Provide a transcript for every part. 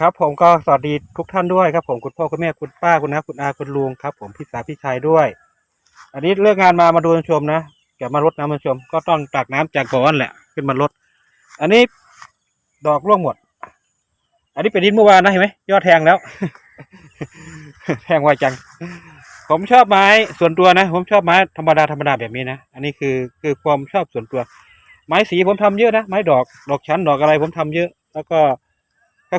ครับผมก็สวัสดีทุกท่านด้วยครับผมคุณพ่อคุณแม่คุณป้าคุณน้าคุณอาคุณลุงครับ ผมพี่สาวพี่ชายด้วย อันนี้เลิกงานมามาดูชมนะแกมารดน้ำมาชม ก็ต้องตักน้ำจากก่อนแหละ ขึ้นมารดอันนี้ดอกร่วงหมด อันนี้เป็นดินเมื่อวานนะเห็นไหมยอดแทงแล้ว แทงไวจัง ผมชอบไม้ส่วนตัวนะ ผมชอบไม้ธรรมดาธรรมดาแบบนี้นะอันนี้คือคือความชอบส่วนตัว ไม้สีผมทำเยอะนะไม้ดอกดอกชั้นดอกอะไรผมทำเยอะ แล้วก็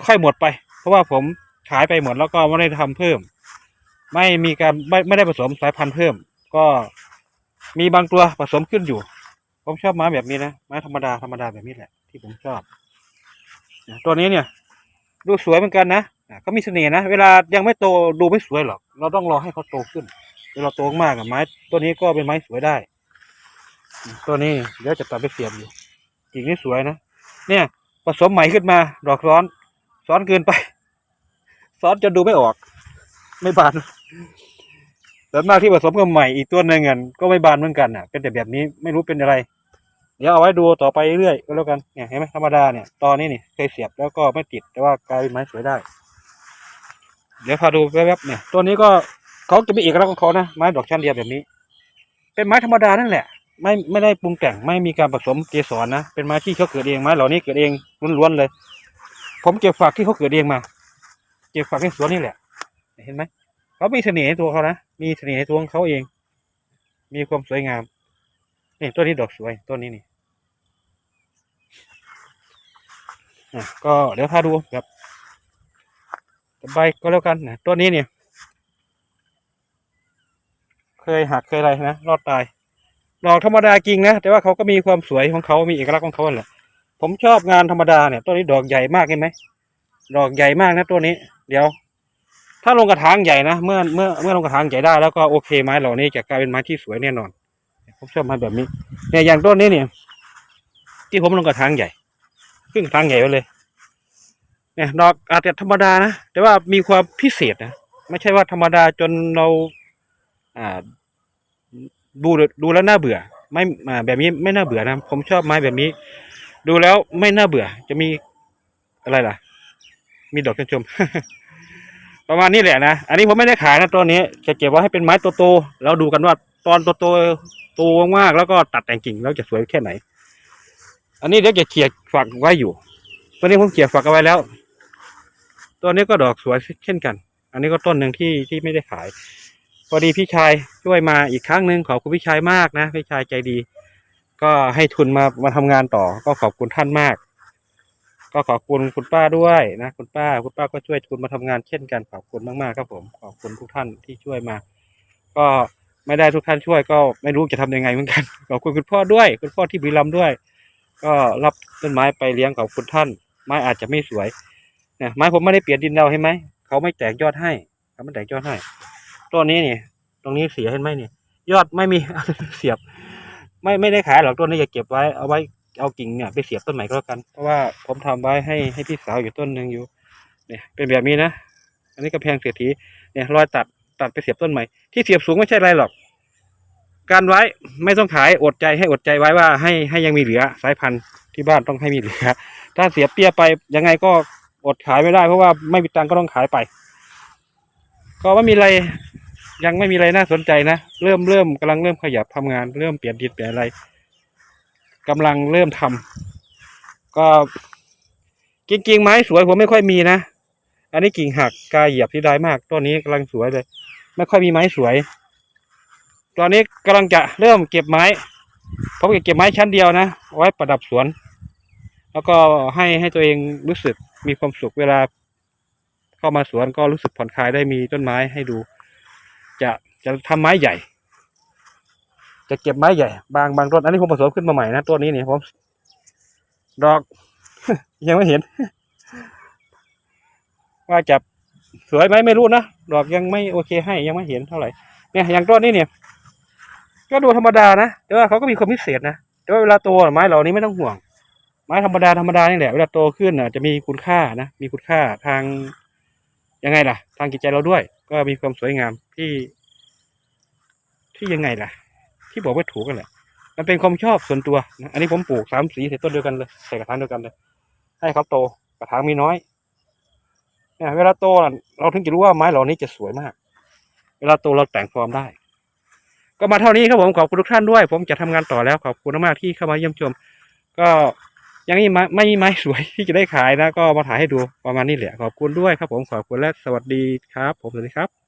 ค่อยๆหมดไป เพราะว่าผมขายไปหมดแล้วก็ไม่ได้ทำเพิ่ม ไม่มีการไม่ไม่ได้ผสมสายพันธุ์เพิ่ม ก็มีบางตัวผสมขึ้นอยู่ ผมชอบไม้แบบนี้นะไม้ธรรมดาธรรมดาแบบนี้แหละ ที่ผมชอบตัวนี้เนี่ย ดูสวยเหมือนกันนะก็มีเสน่ห์นะ เวลายังไม่โตดูไม่สวยหรอก เราต้องรอให้เขาโตขึ้นเวลาโตมากอะไม้ตัวนี้ก็เป็นไม้สวยได้ ตัวนี้เดี๋ยวจะตัดไปเสียบอยู่กิ่งนี่สวยนะเนี่ยผสมใหม่ขึ้นมาดอกซ้อน ซ้อนเกินไป ซ้อนจนดูไม่ออก ไม่บานส่วนมากที่ผสมกับใหม่อีกตัวหนึ่งอะก็ไม่บานเหมือนกันอะ เป็นแต่แบบนี้ไม่รู้เป็นอะไร เดี๋ยวเอาไว้ดูต่อไปเรื่อยก็แล้วกันเนี่ยเห็นไหมธรรมดาเนี่ยตอนนี้นี่เคยเสียบแล้วก็ไม่ติดแต่ว่ากลายเป็นไม้สวยได้ เดี๋ยวพาดูแวบๆเนี่ยตัวนี้ก็เขาจะมีเอกลักษณ์ของเขานะไม้ดอกชั้นเดียวแบบนี้ เป็นไม้ธรรมดานั่นแหละ ไม่ไม่ได้ปรุงแต่งไม่มีการผสมเกสรนะเป็นไม้ที่เขาเกิดเองไม้เหล่านี้เกิดเองล้วนๆเลย ผมเก็บฝักที่เขาเกิดเองมา เก็บฝักในสวนนี่แหละ เห็นไหมเขามีเสน่ห์ในตัวเขานะมีเสน่ห์ในตัวของเขาเอง มีความสวยงามนี่ตัวนี้ดอกสวยต้นนี้นี่อะก็เดี๋ยวพาดูแบบใบก็แล้วกันนะต้นนี้เนี่ย เคยหักเคยอะไรนะรอดตายดอกธรรมดาจริงนะแต่ว่าเขาก็มีความสวยของเขามีเอกลักษณ์ของเขาแหละ ผมชอบงานธรรมดาเนี่ยต้นนี้ดอกใหญ่มากเห็นไหมดอกใหญ่มากนะตัวนี้ เดี๋ยว ถ้าลงกระถางใหญ่นะเมื่อเมื่อเมื่อลงกระถางใหญ่ได้แล้วก็โอเคไม้เหล่านี้จะกลายเป็นไม้ที่สวยแน่นอนผมชอบไม้แบบนี้เนี่ยอย่างต้นนี้เนี่ย ที่ผมลงกระถางใหญ่ครึ่งกระถางใหญ่ไปเลย เนี่ย ดอกอาจจะธรรมดานะแต่ว่ามีความพิเศษนะไม่ใช่ว่าธรรมดาจนเราอ่าดูดูแล้วน่าเบื่อ ไม่แบบนี้ไม่น่าเบื่อนะผมชอบไม้แบบนี้ ดูแล้วไม่น่าเบื่อ จะมีอะไรล่ะ มีดอกชมชม ประมาณนี้แหละนะ อันนี้ผมไม่ได้ขายนะตัวนี้ จะเก็บไว้ให้เป็นไม้โตๆแล้วดูกันว่าตอนโตๆโตมากๆแล้วก็ตัดแต่งกิ่งแล้วจะสวยแค่ไหน อันนี้เดี๋ยวจะเขี่ยฝักไว้อยู่ตัวนี้ผมเขี่ยฝักเอาไว้แล้วตัวนี้ก็ดอกสวยเช่นกัน อันนี้ก็ต้นหนึ่งที่ที่ไม่ได้ขาย พอดีพี่ชายช่วยมาอีกครั้งหนึ่งขอบคุณพี่ชายมากนะพี่ชายใจดี ก็ให้ทุนมามาทำงานต่อ ก็ขอบคุณท่านมาก ก็ขอบคุณคุณป้าด้วยนะคุณป้า คุณป้าก็ช่วยทุนมาทำงานเช่นกันขอบคุณมากๆครับผมขอบคุณทุกท่านที่ช่วยมา ก็ไม่ได้ทุกท่านช่วยก็ไม่รู้จะทำยังไงเหมือนกันขอบคุณคุณพ่อด้วย คุณพ่อที่บุรีรัมย์ด้วย ก็รับต้นไม้ไปเลี้ยงขอบคุณท่าน ไม้อาจจะไม่สวยนี่ยไม้ผมไม่ได้เปลี่ยนดินเราให้ไหมเขาไม่แตกยอดให้เขาไม่แตกยอดให้ต้นนี้นี่ตรงนี้เสียเห็นไหมนี่ยอดไม่มีเสียบ ไม่ไม่ได้ขายหรอกต้นนี้จะเก็บไว้เอาไว้เอากิ่งเนี่ยไปเสียบต้นใหม่ก็แล้วกัน เพราะว่าผมทำไว้ให้ให้พี่สาวอยู่ต้นหนึ่งอยู่ เนี่ย เป็นแบบนี้นะอันนี้กระแพงเศรษฐีเนี่ยรอยตัดตัดไปเสียบต้นใหม่ที่เสียบสูงไม่ใช่ไรหรอก การไว้ไม่ต้องขายอดใจให้อดใจไว้ว่าให้ให้ยังมีเหลือสายพันธุ์ที่บ้านต้องให้มีเหลือถ้าเสียเปี้ยไปยังไงก็อดขายไม่ได้เพราะว่าไม่มีตังก็ต้องขายไป ก็ไม่มีอะไร ยังไม่มีอะไรน่าสนใจนะเริ่มเริ่มกำลังเริ่มขยับทำงาน เริ่มเปลี่ยนดินเปลี่ยนอะไรกำลังเริ่มทำก็กิ่งกิ่งไม้สวยผมไม่ค่อยมีนะอันนี้กิ่งหักกายเหยียบที่ได้มากต้นนี้กำลังสวยเลย ไม่ค่อยมีไม้สวย ตอนนี้กำลังจะเริ่มเก็บไม้ผมจะเก็บไม้ชั้นเดียวนะไว้ประดับสวน แล้วก็ให้ให้ตัวเองรู้สึกมีความสุขเวลา เข้ามาสวนก็รู้สึกผ่อนคลายได้มีต้นไม้ให้ดู จะจะทำไม้ใหญ่ จะเก็บไม้ใหญ่ บางบางต้นอันนี้ผมผสมขึ้นมาใหม่นะต้นนี้เนี่ยผมดอก ยังไม่เห็น ว่าจะสวยไหมไม่รู้นะดอกยังไม่โอเคให้ยังไม่เห็นเท่าไหร่เนี่ยอย่างต้นนี้เนี่ย ก็ดูธรรมดานะแต่ว่าเขาก็มีความพิเศษนะแต่ว่าเวลาโตไม้เหล่านี้ไม่ต้องห่วง ไม้ธรรมดาธรรมดานี่แหละเวลาโตขึ้นอะจะมีคุณค่านะมีคุณค่าทางยังไงล่ะ ทางจิตใจเราด้วย ก็มีความสวยงามที่ ที่ยังไงล่ะ ที่บอกไม่ถูกกันแหละมันเป็นความชอบส่วนตัวนะอันนี้ผมปลูกสามสีใส่ต้นเดียวกันเลยใส่กระถางเดียวกันเลย ให้เขาโตกระถางมีน้อยเนี่ยเวลาโตเราถึงจะรู้ว่าไม้เหล่านี้จะสวยมาก เวลาโตเราแต่งฟอร์มได้ ก็มาเท่านี้ครับผมขอบคุณทุกท่านด้วย ผมจะทำงานต่อแล้วขอบคุณมากที่เข้ามาเยี่ยมชม ก็ ยังไม่มีไม้ไม่มีไม้สวยที่จะได้ขายนะ ก็มาถ่ายให้ดูประมาณนี้แหละขอบคุณด้วยครับผมขอบคุณและสวัสดีครับ ผมสวัสดีครับ